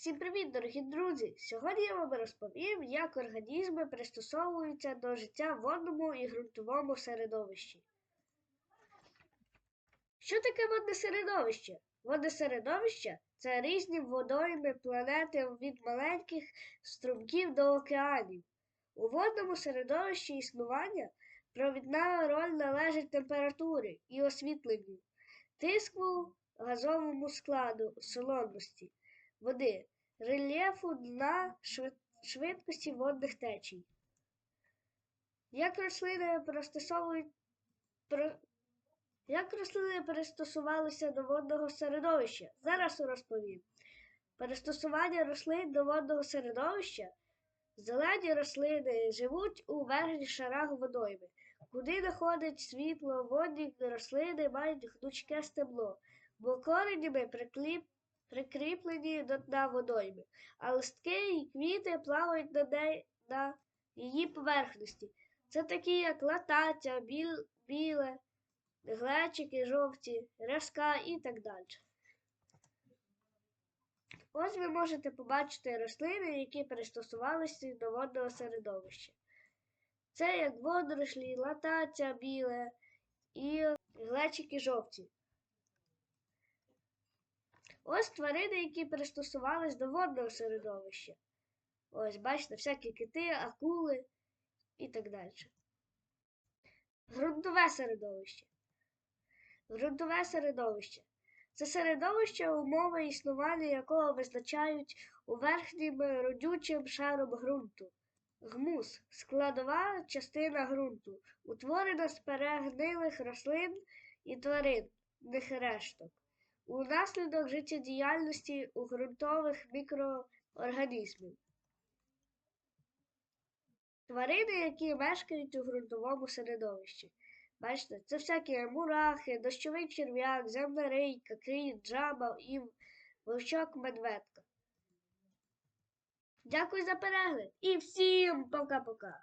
Всім привіт, дорогі друзі! Сьогодні я вам розповім, як організми пристосовуються до життя в водному і ґрунтовому середовищі. Що таке водне середовище? Водне середовище це різні водойми планети від маленьких струмків до океанів. У водному середовищі існування провідна роль належить температурі і освітленню, тиску, газовому складу, солоності води, рельєфу дна, швидкості водних течій. Як рослини пристосовують як рослини пристосувалися до водного середовища? Зараз розповім. Перестосування рослин до водного середовища. Зелені рослини живуть у верхніх шарах водойми, куди находить світло, водні рослини мають гнучке стебло, бо коренями прикліп прикріплені до дна водойми, а листки і квіти плавають на, неї, на її поверхності. Це такі, як латаття, біл, біле, глечики, жовті, рязка і так далі. Ось ви можете побачити рослини, які пристосувалися до водного середовища. Це як водорослі, латаття біле і глечики жовті. Ось тварини, які пристосувались до водного середовища. Ось, бачите, всякі кити, акули і так далі. Грунтове середовище. Грунтове середовище. Це середовище, умови існування якого визначають у верхнім родючим шаром ґрунту. Гмус складова частина ґрунту, утворена з перегнилих рослин і тваринних решток унаслідок життєдіяльності ґрунтових мікроорганізмів. Тварини, які мешкають у ґрунтовому середовищі. Бачите, це всякі мурахи, дощовий черв'як, земна рийка, кит, жаба і вовчок медведка. Дякую за перегляд і всім пока-пока!